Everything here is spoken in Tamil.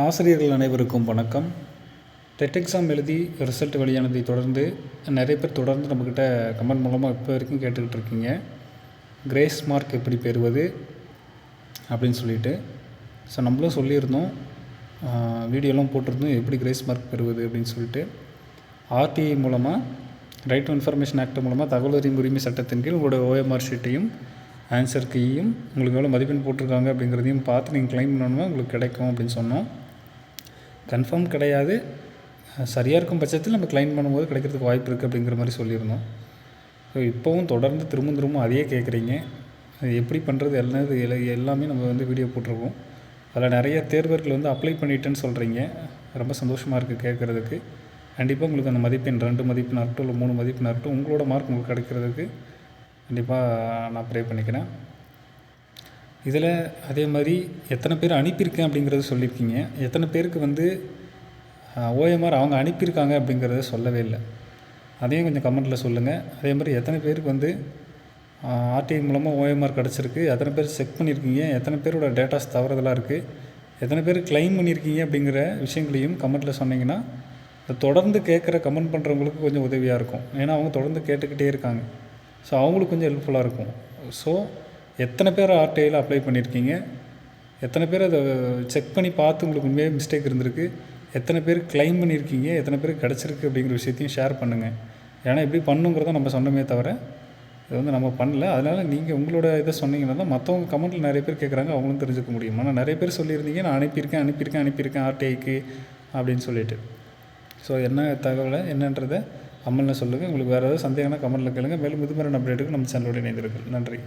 ஆசிரியர்கள் அனைவருக்கும் வணக்கம். டெட் எக்ஸாம் எழுதி ரிசல்ட் வெளியானதை தொடர்ந்து நிறைய பேர் தொடர்ந்து நம்மக்கிட்ட கமெண்ட் மூலமாக இப்போ வரைக்கும் கேட்டுக்கிட்டு இருக்கீங்க. கிரேஸ் மார்க் எப்படி பெறுவது அப்படின்னு சொல்லிட்டு. ஸோ நம்மளும் சொல்லியிருந்தோம். வீடியோலாம் போட்டிருந்தோம். எப்படி கிரேஸ் மார்க் பெறுவது அப்படின்னு சொல்லிட்டு. ஆர்டிஐ மூலமாக ரைட் டு இன்ஃபர்மேஷன் ஆக்ட் மூலமாக தகவல் அறியும் உரிமை சட்டத்தின் கீழ் உங்களோட ஓஎம்ஆர் ஷீட்டையும் ஆன்சர் கீயும் உங்களுக்கு எவ்வளோ மதிப்பெண் போட்டிருக்காங்க அப்படிங்கிறதையும் பார்த்து நீங்கள் கிளைம் பண்ணணுமா? உங்களுக்கு கிடைக்கும் அப்படின்னு சொன்னோம். கன்ஃபார்ம் கிடையாது. சரியாக இருக்கும் பட்சத்தில் நம்ம க்ளைம் பண்ணும்போது கிடைக்கிறதுக்கு வாய்ப்பு இருக்குது அப்படிங்கிற மாதிரி சொல்லியிருந்தோம். ஸோ இப்போவும் தொடர்ந்து திரும்ப திரும்ப அதையே கேட்குறீங்க. அது எப்படி பண்ணுறது என்னது எல்லா எல்லாமே நம்ம வந்து வீடியோ போட்டிருக்கோம். அதில் நிறைய தேர்வர்கள் வந்து அப்ளை பண்ணிட்டேன்னு சொல்கிறீங்க ரொம்ப சந்தோஷமாக இருக்குது கேட்குறதுக்கு. கண்டிப்பாக உங்களுக்கு அந்த மதிப்பெண் ரெண்டு மதிப்பெண் இருக்கட்டும் இல்லை மூணு மதிப்பெண் இருக்கட்டும் உங்களோட மார்க் உங்களுக்கு கிடைக்கிறதுக்கு கண்டிப்பாக நான் ப்ரே பண்ணிக்கிறேன். இதில் அதே மாதிரி எத்தனை பேர் அனுப்பியிருக்கேன் அப்படிங்கிறத சொல்லியிருக்கீங்க. எத்தனை பேருக்கு வந்து ஓஎம்ஆர் அவங்க அனுப்பியிருக்காங்க அப்படிங்கிறத சொல்லவே இல்லை. அதையும் கொஞ்சம் கமெண்ட்டில் சொல்லுங்கள் அதே மாதிரி எத்தனை பேருக்கு வந்து ஆர்டிஐ மூலமாக ஓஎம்ஆர் கிடச்சிருக்கு எத்தனை பேர் செக் பண்ணியிருக்கீங்க எத்தனை பேரோட டேட்டாஸ் தவறுதலாக இருக்குது எத்தனை பேர் க்ளைம் பண்ணியிருக்கீங்க அப்படிங்கிற விஷயங்களையும் கமெண்ட்டில் சொன்னீங்கன்னா தொடர்ந்து கேட்குற கமெண்ட் பண்ணுறவங்களுக்கு கொஞ்சம் உதவியாக இருக்கும். ஏன்னா அவங்க தொடர்ந்து கேட்டுக்கிட்டே இருக்காங்க. ஸோ அவங்களுக்கு கொஞ்சம் ஹெல்ப்ஃபுல்லாக இருக்கும். ஸோ எத்தனை பேர் ஆர்டிஐயில் அப்ளை பண்ணியிருக்கீங்க எத்தனை பேர் அதை செக் பண்ணி பார்த்து உங்களுக்கு உண்மையாக மிஸ்டேக் இருந்திருக்கு? எத்தனை பேர் க்ளைம் பண்ணியிருக்கீங்க எத்தனை பேர் கிடச்சிருக்கு அப்படிங்கிற விஷயத்தையும் ஷேர் பண்ணுங்கள் ஏன்னா எப்படி பண்ணுங்கிறத நம்ம சொன்னமே தவிர இது வந்து நம்ம பண்ணல. அதனால் நீங்கள் உங்களோட இதை சொன்னீங்கன்னா தான் மற்றவங்க கமெண்ட்டில் நிறைய பேர் கேட்குறாங்க அவங்களும் தெரிஞ்சுக்க முடியும். ஆனால் நிறைய பேர் சொல்லியிருந்தீங்க நான் அனுப்பியிருக்கேன் அனுப்பியிருக்கேன் அனுப்பியிருக்கேன் ஆர்டிஐக்கு அப்படின்னு சொல்லிட்டு. ஸோ என்ன தகவலை என்னன்றதை கமெண்ட்டில் சொல்லுங்கள் உங்களுக்கு வேறு ஏதாவது சந்தேகம்னா கமெண்ட்டில் கேளுங்கள் மேலும் இது அப்டேட்டுக்கு நம்ம சேனலோட இணைந்திருக்கு நன்றி.